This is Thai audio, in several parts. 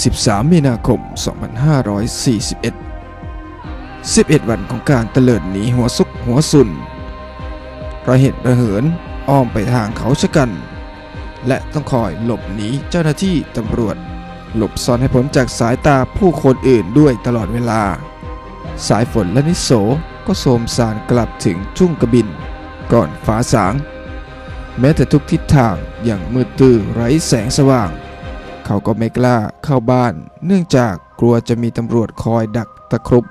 13 มีนาคม 2541 11 วันของการเตลิดหนีหัวซุกหัวสุนระเหตุระเหินอ้อมไปทางเขาชะกัน และต้องคอยหลบหนีเจ้าหน้าที่ตำรวจ หลบซ่อนให้พ้นจากสายตาผู้คนอื่นด้วยตลอดเวลา สายฝนและนิโสก็โสมสารกลับถึงทุ่งกระบิน ก่อนฟ้าสาง แม้แต่ทุกทิศทางอย่างมืดตื้อไร้แสงสว่าง เขาก็ไม่กล้าเข้าบ้าน เนื่องจากกลัวจะมีตำรวจคอยดักตะครุบ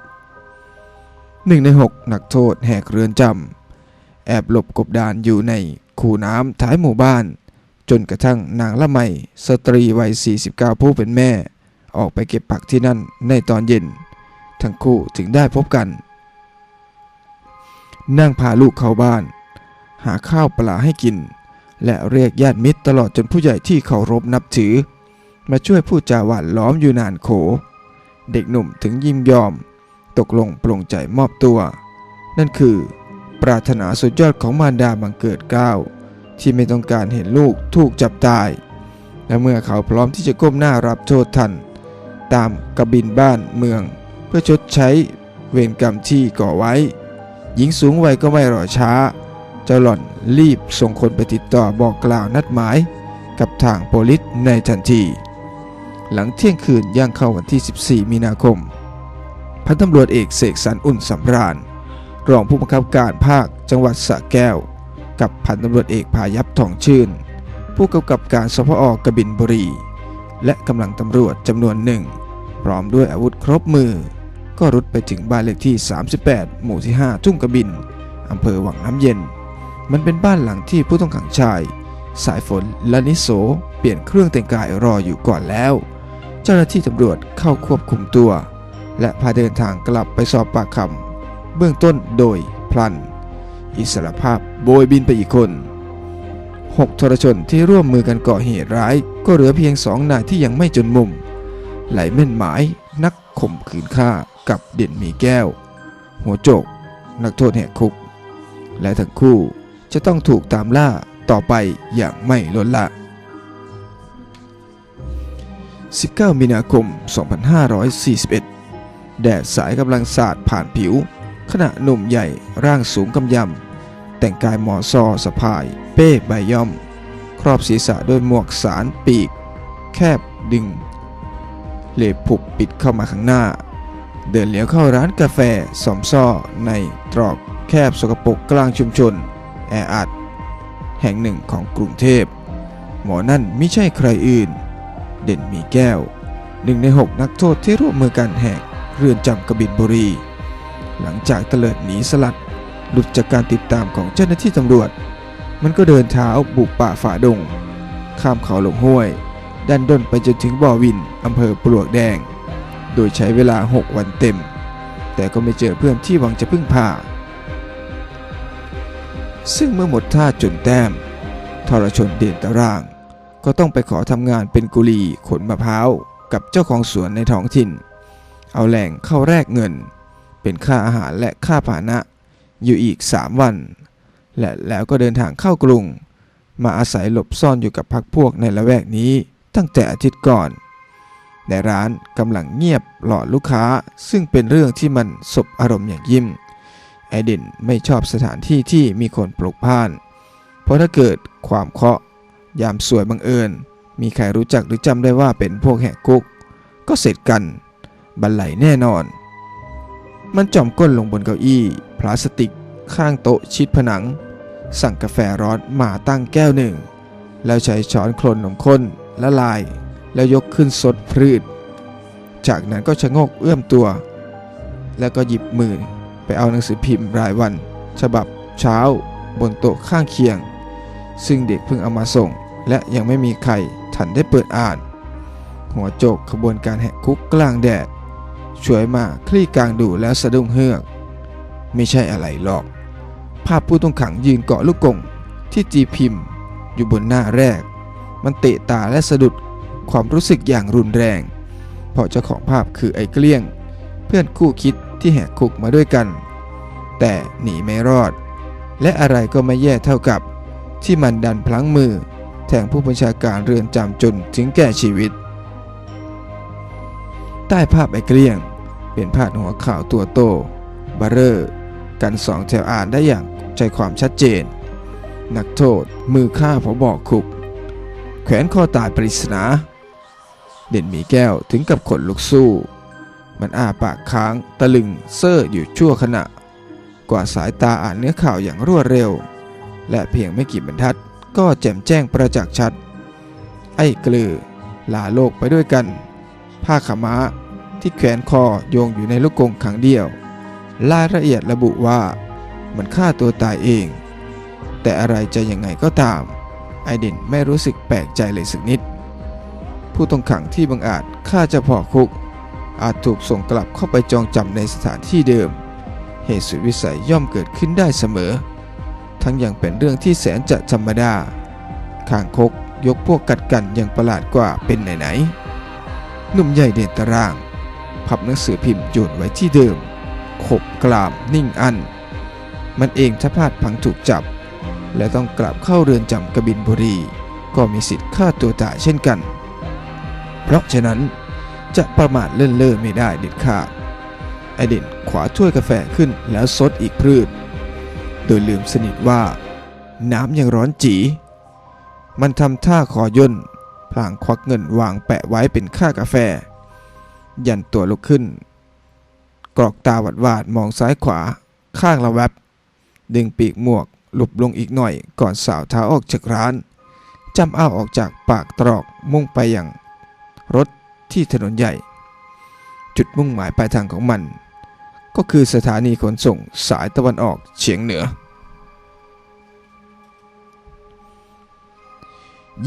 หนึ่งในหกนักโทษแหกเรือนจำแอบหลบกบดานอยู่ในคูน้ำท้ายหมู่บ้าน จนกระทั่งนางละไมสตรีวัย 49 ผู้เป็นแม่ ออกไปเก็บผักที่นั่นในตอนเย็น ทั้งคู่ถึงได้พบกัน นั่งพาลูกเข้าบ้าน หาข้าวปลาให้กิน และเรียกญาติมิตรตลอดจนผู้ใหญ่ที่เคารพนับถือ มาช่วยพูดจาหวานล้อมอยู่นานโข เด็กหนุ่มถึงยิมยอม ตกลงปลงใจมอบตัว นั่นคือ ปรารถนาสุดยอดของมารดาบังเกิดเกล้าที่ไม่ต้องการเห็นลูกถูกจับตาย และเมื่อเขาพร้อมที่จะก้มหน้ารับโทษทัน ตามกระบินบ้านเมือง เพื่อชดใช้เวรกรรมที่ก่อไว้ หญิงสูงวัยก็ไม่รอช้า เจ้าหล่อนรีบส่งคนไปติดต่อบอกกล่าวนัดหมาย กับทางโปลิสในทันที หลังเที่ยงคืนย่างเข้าวันที่ 14 มีนาคม พันตำรวจเอกเสกสรรอุ่นสำราญ รองผู้บังคับการภาคจังหวัดสระแก้ว กับพันตำรวจเอกพายัพทองชื่น ผู้กำกับการสพอกบินบุรี และกำลังตำรวจจำนวนหนึ่ง พร้อมด้วยอาวุธครบมือ ก็รุดไปถึงบ้านเลขที่ 38 หมู่ที่ 5 ทุ่งกบินอำเภอวังน้ำเย็น มันเป็นบ้านหลังที่ผู้ต้องขังชาย สายฝนและนิโสเปลี่ยนเครื่องแต่งกายรออยู่ก่อนแล้ว เจ้าหน้าที่ตำรวจเข้าควบคุมตัว และพาเดินทางกลับไปสอบปากคำเบื้องต้นโดยพลัน อิสรภาพโบยบินไปอีกคนหกทรชนที่ร่วมมือกันก่อเหตุร้าย ก็เหลือเพียงสองนายที่ยังไม่จนมุม ไหลเม่นหมายนักข่มขืนฆ่ากับเด่นมีแก้ว หัวโจก นักโทษแหกคุก และทั้งคู่จะต้องถูกตามล่าต่อไปอย่างไม่ลดละ 19 มีนาคม 2541 แดดสายกำลังสาดผ่านผิว ขณะหนุ่มใหญ่ร่างสูงกำยำ แต่งกายหมอซอสะพาย เป้ใบย่อม ครอบศีรษะด้วยหมวกสารปีก แคบดึงเหลบผุบปิดเข้ามาข้างหน้า เดินเลี้ยวเข้าร้านกาแฟสอมซ่อในตรอกแคบสกปรกกลางชุมชน แออัด แห่งหนึ่งของกรุงเทพ หมอนั่นไม่ใช่ใครอื่น เด่นมีแก้วหนึ่งในหกนักโทษที่ร่วมมือกันแหกเรือนจำกบินบุรี หลังจากเตลิดหนีสลัด หลุดจากการติดตามของเจ้าหน้าที่ตำรวจ มันก็เดินเท้าบุกป่าฝ่าดง ข้ามเขาลงห้วย ดันด้นไปจนถึงบ่อวินอำเภอปลวกแดง โดยใช้เวลา 6 วันเต็ม แต่ก็ไม่เจอเพื่อนที่หวังจะพึ่งพาซึ่งเมื่อหมดท่าจนแต้มทรชนเด่นตาราง ก็ต้องไปขอทำงานเป็นกุลีขนมะพร้าวกับเจ้าของสวนในท้องถิ่น เอาแหล่งเข้าแรกเงิน เป็นค่าอาหารและค่าผานะ อยู่อีก 3 วัน และแล้วก็เดินทางเข้ากรุง มาอาศัยหลบซ่อนอยู่กับพักพวกในละแวกนี้ตั้งแต่อาทิตย์ก่อนในร้านกำลังเงียบหลอดลูกค้าซึ่งเป็นเรื่องที่มันสบอารมณ์อย่างยิ่งไอเดนไม่ชอบสถานที่ที่มีคนปลุกพ่าน เพราะถ้าเกิดความเคาะ ยามสวยบังเอิญ มีใครรู้จักหรือจำได้ว่าเป็นพวกแหกคุก ก็เสร็จกัน บันไหลแน่นอน มันจอมก้นลงบนเก้าอี้ พลาสติก ข้างโต๊ะชิดผนัง สั่งกาแฟร้อนมาตั้งแก้วหนึ่ง แล้วใช้ช้อนคลนนมข้นละลาย แล้วยกขึ้นสดพรืดจากนั้นก็ชะโงกเอื้อมตัว แล้วก็หยิบมือไปเอาหนังสือพิมพ์รายวัน ฉบับเช้าบนโต๊ะข้างเคียง ซึ่งเด็กเพิ่งเอามาส่ง และยังไม่มีใครทันได้เปิดอ่าน หัวโจกขบวนการแหกคุกกลางแดด ช่วยมาคลี่กลางดูแล้วสะดุ้งเฮือก ไม่ใช่อะไรหรอก ภาพผู้ต้องขังยืนเกาะลูกกงที่จีพิมพ์ อยู่บนหน้าแรก มันเตะตาและสะดุดความรู้สึกอย่างรุนแรง เพราะเจ้าของภาพคือไอ้เกลี้ยง เพื่อนคู่คิดที่แหกคุกมาด้วยกัน แต่หนีไม่รอด และอะไรก็ไม่แย่เท่ากับที่มันดันพลั้งมือ แทงผู้บัญชาการเรือนจำจนถึงแก่ชีวิต ใต้ภาพไอ้เกลี้ยง เป็นพาดหัวข่าวตัวโตบาเรอร์ กันสองแถวอ่านได้อย่างใจความชัดเจน นักโทษมือฆ่าผอบอกคุก แขวนคอตายปริศนา เด่นมีแก้วถึงกับขนลุกสู้ มันอ้าปากค้างตะลึงเซ่ออยู่ชั่วขณะ กว่าสายตาอ่านเนื้อข่าวอย่างรวดเร็ว และเพียงไม่กี่บรรทัด ก็แจ่มแจ้งประจักษ์ชัด ไอ้เกลือลาโลกไปด้วยกัน ผ้าขม้าที่แขวนคอโยงอยู่ในลูกกงขังเดียวรายละเอียดระบุว่ามันฆ่าตัวตายเอง แต่อะไรจะยังไงก็ตาม ไอเดนไม่รู้สึกแปลกใจเลยสักนิด ผู้ต้องขังที่บังอาจฆ่าเจ้าพ่อคุก อาจถูกส่งกลับเข้าไปจองจำในสถานที่เดิม เหตุสุดวิสัยย่อมเกิดขึ้นได้เสมอ ทั้งยังเป็นเรื่องที่แสนจะธรรมดาข้างคกยกพวกกัดกันอยังประหลาดกว่าเป็นไหนๆหนุ่มใหญ่เด่นตาราง พับหนังสือพิมพ์โยนไว้ที่เดิม ขบกลามนิ่งอัน มันเองถ้าพลาดพังถูกจับ และต้องกลับเข้าเรือนจำกบินบุรี ก็มีสิทธิ์ฆ่าตัวตายเช่นกัน เพราะฉะนั้นจะประมาทเล่นเล่อไม่ได้เด็ดขาดไอเด่นขวาถ้วยกาแฟขึ้นแล้วซดอีกพืช ดยลืมสนิทว่า น้ำยังร้อนจี มันทำท่าขอย่นพลางควักเงินวางแปะไว้เป็นค่ากาแฟ ยันตัวลุกขึ้น กรอกตาหวาดวาดมองซ้ายขวา ข้างละแวบ ดึงปีกหมวกหลบลงอีกหน่อยก่อนสาวเท้าออกจากร้านจำเอาออกจากปากตรอกมุ่งไปยังรถที่ถนนใหญ่ จุดมุ่งหมายปลายทางของมัน ก็คือสถานีขนส่งสายตะวันออกเฉียงเหนือ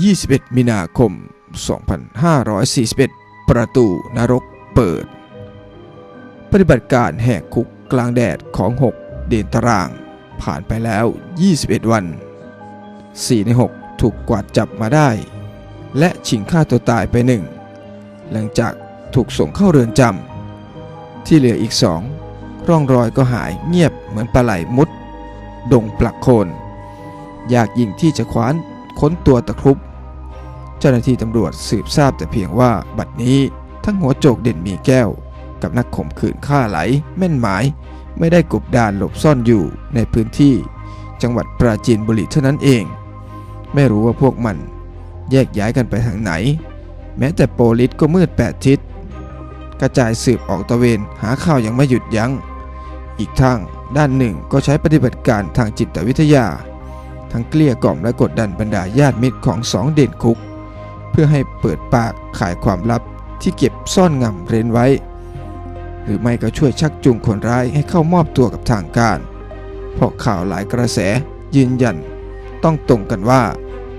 21 มีนาคม 2541 ประตูนรกเปิด ปฏิบัติการแหกคุกกลางแดดของ 6 เดนตาราง ผ่านไปแล้ว 21 วัน 4 ใน 6 ถูกกวาดจับมาได้ และชิงฆ่าตัวตายไปหนึ่ง หลังจากถูกส่งเข้าเรือนจำ ที่เหลืออีกสองร่องรอยก็หายเงียบเหมือนปลาไหลมุด ดงปลักโคนอยากยิ่งที่จะคว้าน ค้นตัวตะครุบเจ้าหน้าที่ตำรวจสืบทราบแต่เพียงว่าบัดนี้ทั้งหัวโจกเด่นมีแก้ว กับนักข่มขืนฆ่าไหล แม่นหมาย ไม่ได้กบดานหลบซ่อนอยู่ในพื้นที่ จังหวัดปราจีนบุรีเท่านั้นเอง ไม่รู้ว่าพวกมันแยกย้ายกันไปทางไหน แม้แต่โปลิสก็มืดแปดทิศกระจายสืบออกตะเวนหาข่าวยังไม่หยุดยัง้ง อีกทางด้านหนึ่งก็ใช้ปฏิบัติการทางจิตวิทยา ทั้งเกลี้ยกล่อมและกดดันบรรดาญาติมิตรของสองเด่นคุก เพื่อให้เปิดปากขายความลับที่เก็บซ่อนงำเร้นไว้ หรือไม่ก็ช่วยชักจูงคนร้ายให้เข้ามอบตัวกับทางการ เพราะข่าวหลายกระแสยืนยัน ต้องตรงกันว่า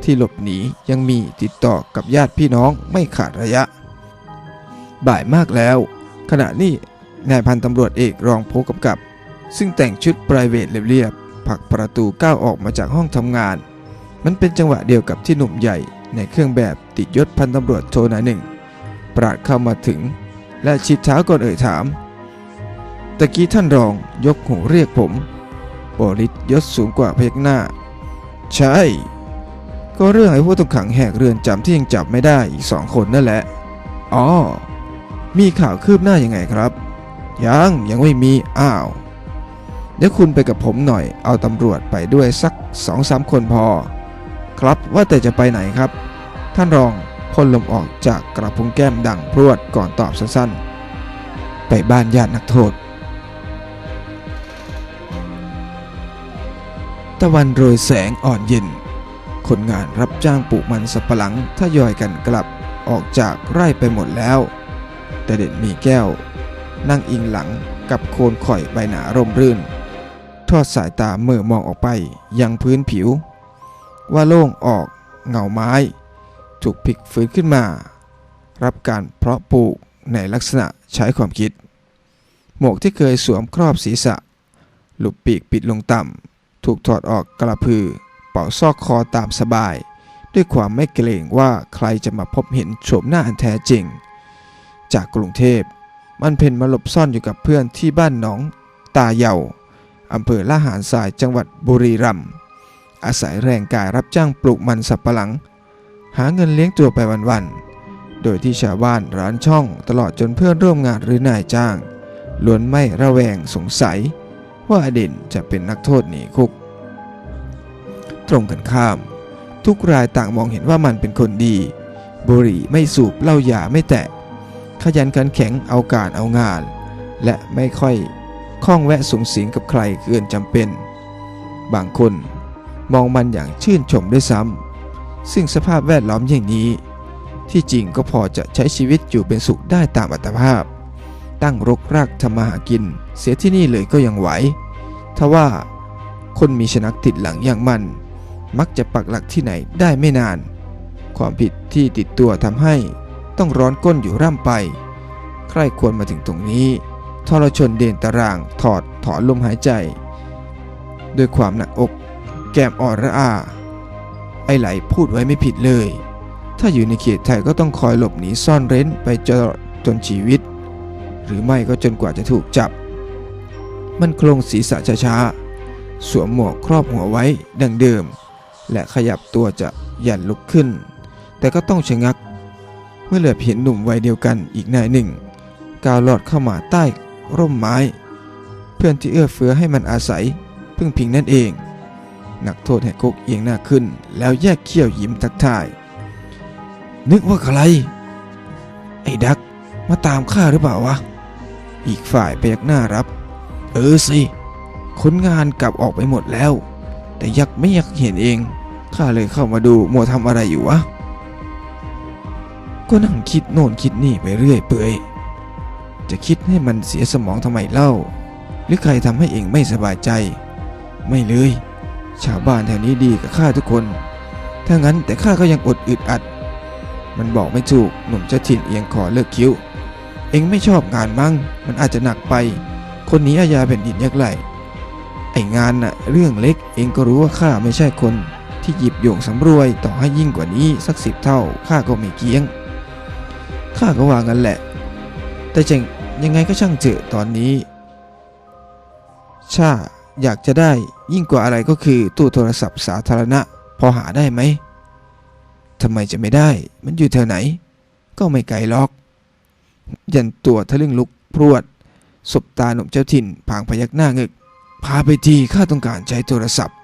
ที่หลบหนียังมีติดต่อกับญาติพี่น้องไม่ขาดระยะ บ่ายมากแล้ว ขณะนี้นายพันตำรวจเอกรองผู้กำกับ ซึ่งแต่งชุดไพรเวทเรียบ ผลักประตูก้าวออกมาจากห้องทำงาน มันเป็นจังหวะเดียวกับที่หนุ่มใหญ่ในเครื่องแบบติดยศพันตำรวจโทนายหนึ่งปราดเข้ามาถึง และชิดเท้าก่อนเอ่ยถาม ตะกี้ท่านรองยกหูเรียกผมบริษยศสูงกว่าพยักหน้า ใช่ ก็เรื่องไอ้ผู้ต้องขังแหกเรือนจำที่ยังจับไม่ได้อีกสองคนนั่นแหละ อ๋อ มีข่าวคืบหน้ายังไงครับ ยังยังไม่มี อ้าว เดี๋ยวคุณไปกับผมหน่อย เอาตำรวจไปด้วยสักสองสามคนพอ ครับว่าแต่จะไปไหนครับ ท่านรองพ่นลมออกจากกระพุ้งแก้มดังพรวดก่อนตอบสั้นๆ ไปบ้านญาตินักโทษ ตะวันโรยแสงอ่อนเย็น คนงานรับจ้างปลูกมันสับปะหลังทยอยกันกลับออกจากไร่ไปหมดแล้ว แต่เด่นมีแก้ว นั่งอิงหลังกับโคนข่อยใบหนาร่มรื่น ทอดสายตาเมื่อมองออกไปยังพื้นผิว ว่าโล่งออกเงาไม้ ถูกพลิกฟื้นขึ้นมา รับการเพราะปลูกในลักษณะใช้ความคิด หมวกที่เคยสวมครอบศีรษะ หลุบปีกปิดลงต่ำ ถูกถอดออกกระพือ เป่าซอกคอตามสบาย ด้วยความไม่เกรงว่าใครจะมาพบเห็นโฉมหน้าอันแท้จริง จากกรุงเทพมันเพ่นมาหลบซ่อนอยู่กับเพื่อนที่บ้านหนองตาเยา อำเภอละหารทรายจังหวัดบุรีรัมย์อาศัยแรงกายรับจ้างปลูกมันสับปะหลัง หาเงินเลี้ยงตัวไปวันๆ โดยที่ชาวบ้านร้านช่องตลอดจนเพื่อนร่วมงานหรือนายจ้าง ล้วนไม่ระแวงสงสัย ว่าอด่นจะเป็นนักโทษหนีคุก ตรงกันข้าม ทุกรายต่างมองเห็นว่ามันเป็นคนดี บุหรี่ไม่สูบเหล้ายาไม่แตะ ขยันขันแข็งเอาการเอางาน และไม่ค่อย ข้องแวะสูงสิงกับใครเกินจำเป็น บางคนมองมันอย่างชื่นชมด้วยซ้ำซึ่งสภาพแวดล้อมอย่างนี้ ที่จริงก็พอจะใช้ชีวิตอยู่เป็นสุขได้ตามอัตภาพ ตั้งรกรากทำมาหากิน เสียที่นี่เลยก็ยังไหวทว่าคนมีชนักติดหลังอย่างมัน มักจะปักหลักที่ไหนได้ไม่นาน ความผิดที่ติดตัวทำให้ต้องร้อนก้นอยู่ร่ำไป ใครควรมาถึงตรงนี้ ทรชนเดินตาราง ถอดถอนลมหายใจ ด้วยความหนักอก แก้มอ่อนระอา ไอไหลพูดไว้ไม่ผิดเลย ถ้าอยู่ในเขตไทยก็ต้องคอยหลบหนีซ่อนเร้นไปจนจนชีวิต หรือไม่ก็จนกว่าจะถูกจับ มันโครงศีรษะช้าๆ สวมหมวกครอบหัวไว้ดังเดิม และขยับตัวจะหยันลุกขึ้น แต่ก็ต้องชะงัก เมื่อเหลือบเห็นหนุ่มวัยเดียวกันอีกนายหนึ่งก้าวลอดเข้ามาใต้ ร่มไม้ เพื่อนที่เอื้อเฟื้อให้มันอาศัย พึ่งพิงนั่นเอง นักโทษแหกคุกเอียงหน้าขึ้น แล้วแยกเขี้ยวยิ้มทักทาย นึกว่าใคร ไอ้ดักมาตามข้าหรือเปล่าวะ อีกฝ่ายพยักหน้ารับ เออสิคนงานกลับออกไปหมดแล้ว แต่ยักไม่อยากเห็นเองข้าเลยเข้ามาดูโมวทำอะไรอยู่วะ ก็นั่งคิดโน่นคิดนี่ไปเรื่อยเปื่อย จะคิดให้มันเสียสมองทำไมเล่า หรือใครทำให้เองไม่สบายใจ ไม่เลย ชาวบ้านแถวนี้ดีกับข้าทุกคน ถ้างั้นแต่ข้าก็ยังอดอึดอัด มันบอกไม่ถูกหนุ่มเจ้าถิ่นเอียงคอเลิกคิ้ว เองไม่ชอบงานมั้งมันอาจจะหนักไป คนนี้อาญาแผ่นดินยักไหลไองานน่ะเรื่องเล็กเองก็รู้ว่าข้าไม่ใช่คนที่หยิบโยงสำรวยต่อให้ยิ่งกว่านี้สักสิบเท่าข้าก็ไม่เกี้ยงข้าก็ว่างั้นแหละ แต่จะ ยังไงก็ช่างเถอะตอนนี้ ชาอยากจะได้ยิ่งกว่าอะไรก็คือตู้โทรศัพท์สาธารณะ พอหาได้ไหมทำไมจะไม่ได้ มันอยู่แถวไหน ก็ไม่ไกลล็อก ยันตัวทะลึ่งลุกพรวด สบตาหนุ่มเจ้าถิ่นพางพยักหน้าเงึก พาไปทีข้าต้องการใช้โทรศัพท์